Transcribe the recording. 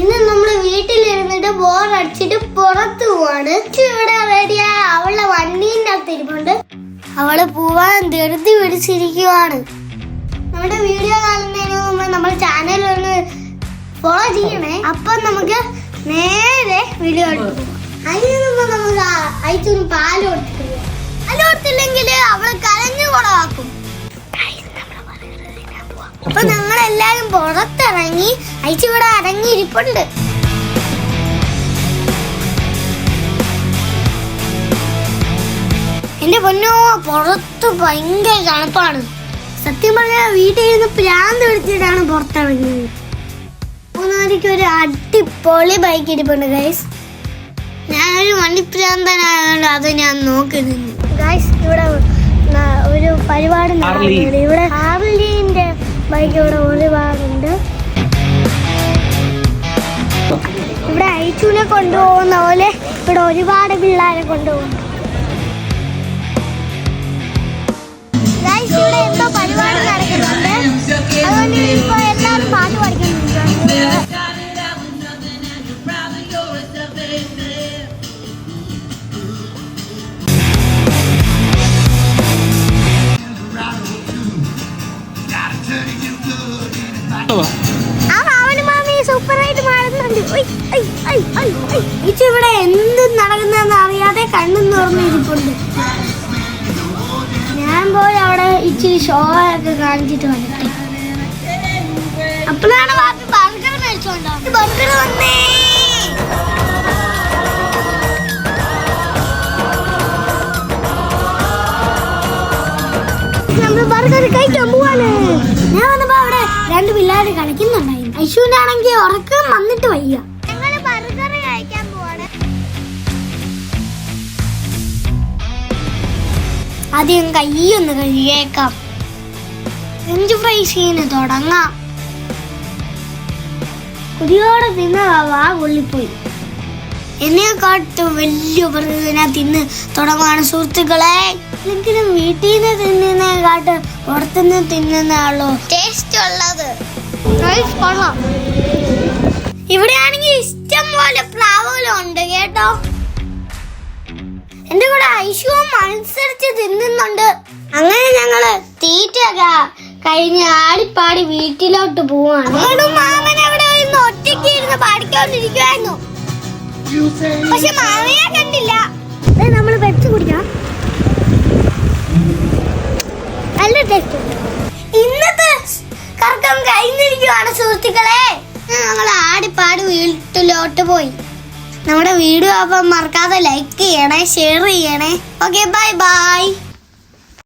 ഇന്ന് നമ്മൾ വീട്ടിലിരുന്നിട്ട് ബോർ അടിച്ചിട്ട് പുറത്ത് പോവാണ്. ഇവിടെ റെഡിയായ അവളുടെ വണ്ടീന്റെ അകത്ത് ഇരിപ്പുണ്ട് അവൾ പോവാൻ ധൃതി പിടിച്ചിരിക്കുവാണ്. നമ്മുടെ വീഡിയോ കാണുന്നതിന് മുമ്പ് നമ്മൾ ചാനൽ ഒന്ന് ഫോളോ ചെയ്യണേ. അപ്പൊ നമുക്ക് നേരെ വീഡിയോ അതിന് മുമ്പ് നമുക്ക് അയച്ചൊന്ന് പാൽ കൊടുത്തിട്ട് പോവാം. പാൽ കൊടുത്തില്ലെങ്കിൽ അവൾ കരഞ്ഞു കുളമാക്കും അപ്പൊ ഞങ്ങളെല്ലാരും പുറത്തിറങ്ങി അയച്ചിവിടെ അടങ്ങിയിരിപ്പുണ്ട്. എന്റെ പൊന്നോ പുറത്ത് ഭയങ്കര തണുപ്പാണ്. സത്യം പറഞ്ഞാൽ വീട്ടിൽ ഇരുന്ന് പ്രാന്ത് പിടിച്ചിട്ടാണ് പുറത്തിറങ്ങിയത്. മൂന്നാരിക്ക് ഒരു അടിപൊളി ബൈക്ക് ഇരിപ്പുണ്ട് ഗൈസ് ഞാനൊരു വണ്ടിപ്രാന്തനായതുകൊണ്ട് അത് ഞാൻ നോക്കി നിന്നു. ഗൈസ് ഇവിടെ ഒരു പരിപാടി നടക്കുന്നുണ്ട്. ഇവിടെ ഹാർലിന്റെ ബൈക്ക് ഇവിടെ ഒരുപാടുണ്ട്. ഐച്ചൂനെ കൊണ്ടുപോകുന്ന പോലെ ഇവിടെ ഒരുപാട് പിള്ളേരെ കൊണ്ടുപോകുന്നു Oh. ഇവിടെ എന്തോ പരിപാടി നടക്കുന്നുണ്ട്. അതുകൊണ്ട് ഇപ്പൊ എല്ലാവരും പാട്ട് പഠിക്കുന്നുണ്ട്. ആ ഇവിടെ എന്ത് നടക്കുന്നതെന്ന് അറിയാതെ കണ്ണും തുറന്നിരിപ്പുണ്ട് ഞാൻ പോയി അവിടെ ഇച്ചിരി ഷോ ഒക്കെ കാണിച്ചിട്ട് വരട്ടെ അപ്പോഴാണ് ബാപ്പി ബർഗർ മേടിച്ചോണ്ടോ ബർഗർ വന്നേ. നമ്മൾ ബർഗർ കഴിക്കാൻ പോവാണ്. ഞാൻ വന്നപ്പോ അവിടെ രണ്ട് പിള്ളേർ കളിക്കുന്നുണ്ടായിരുന്നു ഐശുവിന്റെ ആണെങ്കിൽ ഉറക്കം വന്നിട്ട് വയ്യ. ഞങ്ങൾ ബർഗർ കഴിക്കാൻ പോവാണ്. ആദ്യം കയ്യൊന്ന് കഴുകിയേക്കാം. ഫ്രഞ്ച് ഫ്രൈസിന് തുടങ്ങാം. കുടിയോടെ തിന്ന വാ കൊള്ളിപ്പോയി. എന്നെ കാട്ട് വലിയ പ്രതിദിന തിന്ന് തുടങ്ങുകയാണ് സുഹൃത്തുക്കളെ. എങ്കിലും വീട്ടിൽ നിന്ന് തിന്നുന്നതിനെക്കാട്ട് കാട്ട് പുറത്തുനിന്ന് തിന്നുന്നതാണല്ലോ. ടേസ്റ്റ് ഉള്ളത് കൊള്ളാം. ഇവിടെയാണെങ്കിൽ ഇഷ്ടം പോലെ പ്ലാവുകളും ഉണ്ട് കേട്ടോ. എന്റെ കൂടെ ഐശുവും മത്സരിച്ച് തിന്നുന്നുണ്ട്. അങ്ങനെ ഞങ്ങൾ തീറ്റ കഴിഞ്ഞ് ആടിപ്പാടി വീട്ടിലോട്ട് പോവാണ്. മാമൻ അവിടെ ഇരുന്ന് ഒറ്റയ്ക്ക് ഇരുന്ന് പാടിക്കൊണ്ടിരിക്കുവായിരുന്നു പക്ഷെ മാമയെ കണ്ടില്ല. സുഹൃത്തുക്കളെ ഞങ്ങൾ ആടിപ്പാടി വീട്ടിലോട്ട് പോയി. നമ്മുടെ വീഡിയോ അപ്പം മറക്കാതെ ലൈക്ക് ചെയ്യണേ ഷെയർ ചെയ്യണേ. Okay bye bye